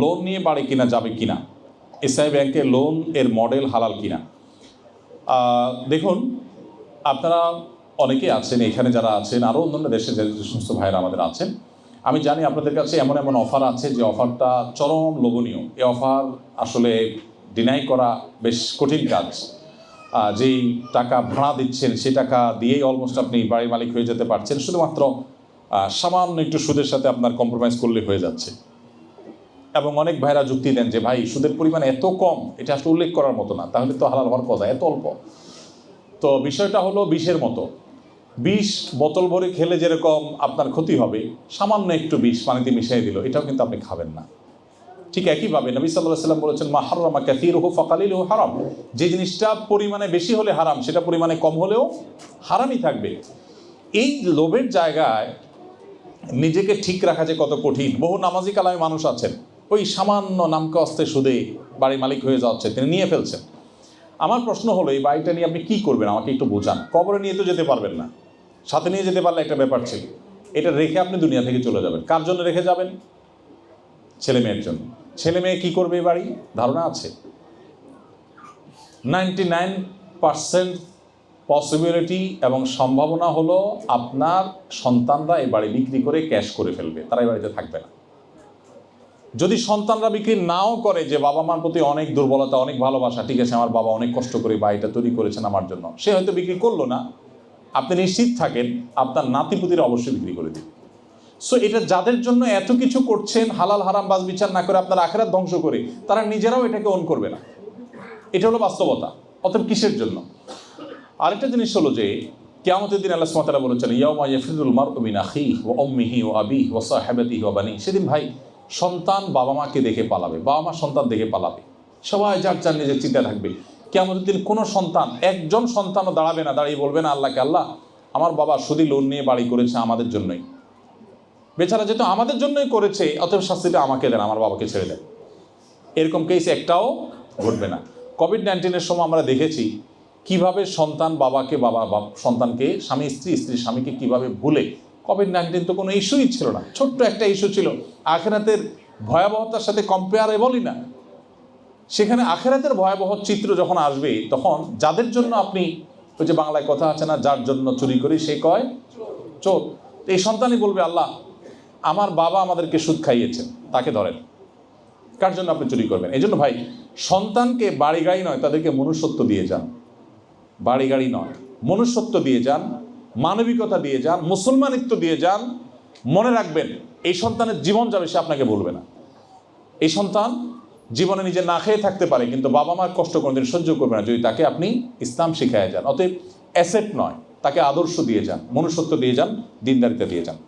Loan নিয়ে বাড়ি কিনা যাবে কিনা? এসআই ব্যাংকে লোন এর মডেল হালাল কিনা? দেখুন, আপনারা অনেকেই আছেন, এখানে যারা আছেন আরও অন্যান্য দেশে যে সমস্ত ভাইয়েরা আমাদের আছেন, আমি জানি আপনাদের কাছে এমন এমন অফার আছে যে অফারটা চরম লোভনীয়। এই অফার আসলে ডিনাই করা বেশ কঠিন কাজ। যেই টাকা ভাড়া দিচ্ছেন সেই টাকা দিয়েই অলমোস্ট আপনি বাড়ির মালিক হয়ে যেতে পারছেন। শুধুমাত্র সামান্য একটু সুদের সাথে আপনার কম্প্রোমাইজ করলে হয়ে যাচ্ছে। এবং অনেক ভাইরা যুক্তি দেন যে, ভাই, সুদের পরিমাণ এত কম, এটা আসলে উল্লেখ করার মতো না। তাহলে তো হালাল হওয়ার কথা, এত অল্প। তো বিষয়টা হলো বিষের মতো। বিষ বোতল ভরে খেলে যেরকম আপনার ক্ষতি হবে, সামান্য একটু বিষ পানিতে মিশিয়ে দিল, এটাও কিন্তু আপনি খাবেন না। ঠিক একইভাবে নবী সাল্লাহ সাল্লাম বলেছেন, মা হারামা ক্যাথির হো ফকালিল হো হারাম। যে জিনিসটা পরিমাণে বেশি হলে হারাম, সেটা পরিমাণে কম হলেও হারামই থাকবে। এই লোভের জায়গায় নিজেকে ঠিক রাখা যে কত কঠিন। বহু নামাজি কালামে মানুষ আছেন ওই সামান্য নামকে অস্তে সুদে বাড়ির মালিক হয়ে যাচ্ছে, তিনি নিয়ে ফেলছেন। আমার প্রশ্ন হলো, এই বাড়িটা নিয়ে আপনি কি করবেন? আমাকে একটু বোঝান। কবরে নিয়ে তো যেতে পারবেন না। সাথে নিয়ে যেতে পারলে একটা ব্যাপার ছিল। এটা রেখে আপনি দুনিয়া থেকে চলে যাবেন। কার জন্য রেখে যাবেন? ছেলে মেয়ের জন্য। ছেলে মেয়ে কী করবে এই বাড়ি? ধারণা আছে। নাইনটি নাইন পার্সেন্ট পসিবিলিটি এবং সম্ভাবনা হলো আপনার সন্তানরা এই বাড়ি বিক্রি করে ক্যাশ করে ফেলবে। তারা এই বাড়িতে থাকবে না। যদি সন্তানরা বিক্রি নাও করে যে বাবা মার প্রতি অনেক দুর্বলতা, অনেক ভালোবাসা, ঠিক আছে, আমার বাবা অনেক কষ্ট করে বাড়িটা তৈরি করেছেন আমার জন্য, সে হয়তো বিক্রি করল না। আপনি নিশ্চিত থাকেন, আপনার নাতিপুতিরা অবশ্যই বিক্রি করে দিন সো এটা যাদের জন্য এত কিছু করছেন, হালাল, হারাম বাজ বিচার না করে আপনার আখেরাত ধ্বংস করে, তারা নিজেরাও এটাকে অন করবে না। এটা হলো বাস্তবতা, অতএব কিসের জন্য? আরেকটা জিনিস হলো যে, কেয়ামতের দিন আল্লাহ সুমাতারা বলেছেন, ইয়াউমা ইয়াফিদুল মার মিন আখি ও অম্মিহি ও আবি ও সাহেবাতি ও বানি সেদিন ভাই সন্তান বাবা মাকে দেখে পালাবে, বাবা মা সন্তান দেখে পালাবে। সবাই যার যার নিজের চিন্তা থাকবে। কেয়ামতের দিন কোনো সন্তান, একজন সন্তানও দাঁড়াবে না, দাঁড়িয়ে বলবে না, আল্লাহকে আল্লাহ, আমার বাবা সুদি লোন নিয়ে বাড়ি করেছে আমাদের জন্যই। বেচারা যেহেতু আমাদের জন্যই করেছে, অতএব শাস্তিটা আমাকে দেন, আমার বাবাকে ছেড়ে দেন। এরকম কেস একটাও ঘটবে না। কোভিড নাইন্টিনের সময় আমরা দেখেছি, কীভাবে সন্তান বাবাকে, বাবা সন্তানকে, স্বামী, স্ত্রী স্ত্রী স্বামীকে কীভাবে ভুলে কোভিড নাইন্টিন তো কোনো ইস্যুই ছিল না। ছোট্ট একটা ইস্যু ছিল। আখেরাতের ভয়াবহতার সাথে কম্পেয়ারেবলই না। সেখানে আখেরাতের ভয়াবহ চিত্র যখন আসবে, তখন যাদের জন্য আপনি ওই যে বাংলায় কথা আছে না, যার জন্য চুরি করি, সে কয়? চোর। এই সন্তানই বলবে, আল্লাহ, আমার বাবা আমাদেরকে সুদ খাইয়েছেন, তাকে ধরেন। কার জন্য আপনি চুরি করবেন? এই জন্য ভাই, সন্তানকে বাড়ি গাড়ি নয়, তাদেরকে মনুষ্যত্ব দিয়ে যান। বাড়ি গাড়ি নয়, মনুষ্যত্ব দিয়ে যান। মানবিকতা দিয়ে যান, মুসলমানিত্ব দিয়ে যান, মনে রাখবেন, এই সন্তানের জীবন যাবে সে আপনাকে বলবে না। এই সন্তান জীবনে নিজে না খেয়ে থাকতে পারে, কিন্তু বাবা মার কষ্ট কোনোদিন সহ্য করবে না যদি তাকে আপনি ইসলাম শিখায় যান। অতএব অ্যাসেট নয়, তাকে আদর্শ দিয়ে যান, মনুষ্যত্ব দিয়ে যান, দিনদারিতা দিয়ে যান।